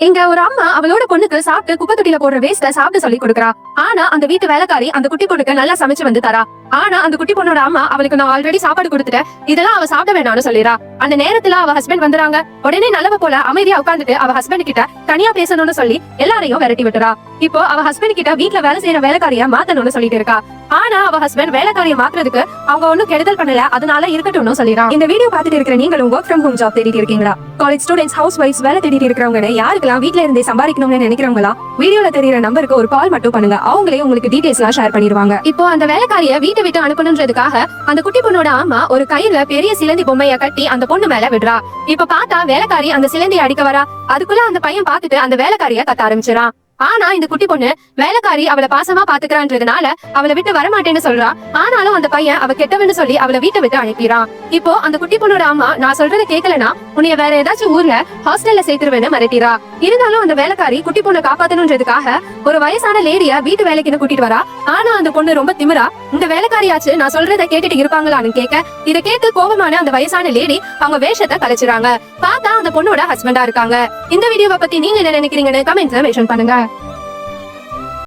இங்க ஒரு அம்மா அவளோட பொண்ணுக்கு சாப்பிட்டு குப்பை தொட்டியில போடுற வேஸ்ட சாப்பிட்டு சொல்லி கொடுக்கறா. ஆனா அந்த வீட்டு வேலைக்காரி அந்த குட்டி பொண்ணுக்கு நல்லா சமைச்சு வந்து தரா. ஆனா அந்த குட்டி பொண்ணோட அம்மா அவளுக்கு நான் ஆல்ரெடி சாப்பாடு கொடுத்துட்டேன். இதெல்லாம் அவ சாப்பிட வேணாம்னு சொல்லிடுறா அந்த நேரத்துல அவ ஹஸ்பண்ட் வந்துறாங்க. உடனே நல்லவ போல அமைதியா உட்காந்துட்டு அவ ஹஸ்பண்ட் கிட்ட தனியா பேசணும்னு சொல்லி எல்லாரையும் விரட்டி விட்டுறா. இப்போ அவ ஹஸ்பண்ட் கிட்ட வீட்ல வேலை செய்யற வேலைக்காரிய மாத்தணும்னு சொல்லிட்டு இருக்கா. ஆனா அவ ஹஸ்பண்ட் வேலைக்காரிய மாத்துறதுக்கு அவங்க ஒண்ணும் கெடுதல் பண்ணல. அதனால இருக்கட்டும்னு சொல்லிடுறான் இந்த வீடியோ பாத்துட்டு இருக்கிற நீங்களும் ஒர்க் ஃப்ரம் ஹோம் ஜாப் தேடிட்டு இருக்கீங்களா? காலேஜ் ஸ்டூடெண்ட்ஸ் ஹவுஸ் ஒய்ஃப்ஸ் வேலை தேடிட்டு இருக்கிறவங்க யாருக்கெல்லாம் வீட்ல இருந்தே சம்பாதிக்கணும்னு நினைக்கிறவங்களா? வீடியோல தெரியற நம்பருக்கு ஒரு கால் மட்டும் பண்ணுங்க. அவங்களே உங்களுக்கு டீடைல்ஸ் எல்லாம் ஷேர் பண்ணிடுவாங்க. இப்போ அந்த வேலைக்காரிய வீட்டு விட்டு அனுப்பணுன்றதுக்காக அந்த குட்டி பொண்ணோட அம்மா ஒரு கையில பெரிய சிலந்தி பொம்மைய கட்டி அந்த பொண்ணு மேல விடுறா. இப்ப பார்த்தா வேலைக்காரி அந்த சிலந்தியை அடிக்க வரா. அதுக்குள்ள அந்த பையன் பாத்துட்டு அந்த வேலைக்காரிய கத்த ஆரம்பிச்சிடான் ஆனா இந்த குட்டி பொண்ணு வேலைக்காரி அவளை பாசமா பாத்துக்கிறான்றதுனால அவளை விட்டு வரமாட்டேன்னு சொல்றா. ஆனாலும் அந்த பையன் அவ கெட்டவன்னு சொல்லி அவளை வீட்டை விட்டு அனுப்பிறான். இப்போ அந்த குட்டி பொண்ணோட அம்மா நான் சொல்றத கேட்கலனா உன்னைய வேற ஏதாச்சும் ஊர்ல ஹாஸ்டல்ல சேர்த்துருவேன்னு மிரட்டிறா. இருந்தாலும் அந்த வேலைக்காரி குட்டி பொண்ணை காப்பாத்தணும்ன்றதுக்காக ஒரு வயசான லேடிய வீட்டு வேலைக்குன்னு கூட்டிட்டு வரா. ஆனா அந்த பொண்ணு ரொம்ப திமிரா. இந்த வேலைக்காரியாச்சு நான் சொல்றத கேட்டுட்டு இருப்பாங்களான்னு கேட்க இத கேட்டு கோபமான அந்த வயசான லேடி அவங்க வேஷத்தை கலைச்சுறாங்க. பார்த்தா அந்த பொண்ணோட ஹஸ்பண்டா இருக்காங்க. இந்த வீடியோவை பத்தி நீங்க என்ன நினைக்கிறீங்கன்னு கமெண்ட்ஸ்ல மென்ஷன் பண்ணுங்க.